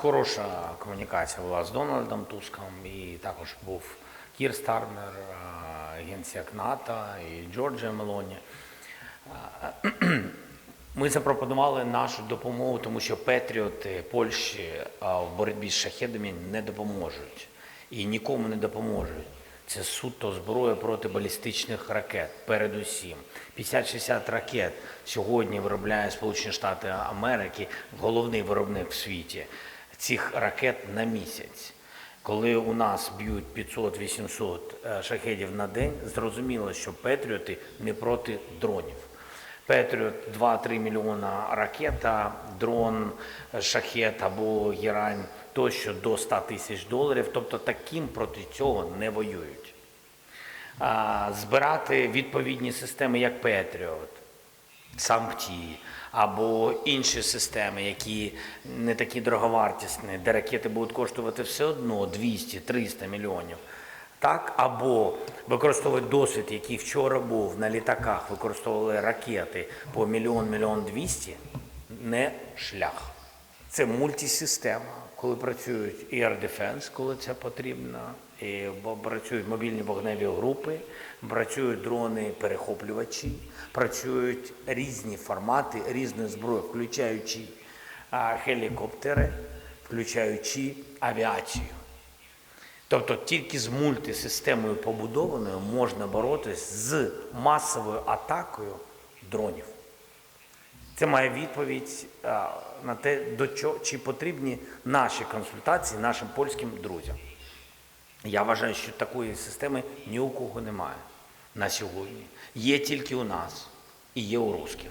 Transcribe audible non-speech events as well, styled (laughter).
Хороша комунікація була з Дональдом Туском, і також був Кір Стармер, а, генсек НАТО і Джорджія Мелоні. (clears throat) Ми запропонували нашу допомогу, тому що Петріоти Польщі в боротьбі з шахедами не допоможуть і нікому не допоможуть. Це суто зброя проти балістичних ракет, передусім. 50-60 ракет сьогодні виробляє Сполучені Штати Америки, головний виробник в світі цих ракет на місяць. Коли у нас б'ють 500-800 е, шахедів на день, зрозуміло, що Петріоти не проти дронів. Петріот 2-3 мільйона ракета, дрон, шахет або герань тощо до 100 тисяч доларів. Тобто таким проти цього не воюють. Збирати відповідні системи, як Петріот, сампті або інші системи, які не такі дороговартісні, де ракети будуть коштувати все одно 200-300 мільйонів. Так, або використовувати досвід, який вчора був на літаках, використовували ракети по мільйон, мільйон двісті, не шлях. Це мультисистема, коли працюють Air Defense, коли це потрібно, і працюють мобільні вогневі групи, працюють дрони-перехоплювачі, працюють різні формати, різної зброї, включаючи а, хелікоптери, включаючи авіацію. Тобто тільки з мультисистемою побудованою можна боротись з масовою атакою дронів. Це має відповідь на те, до чого чи потрібні наші консультації нашим польським друзям. Я вважаю, що такої системи ні у кого немає на сьогодні. Є тільки у нас і є у русських.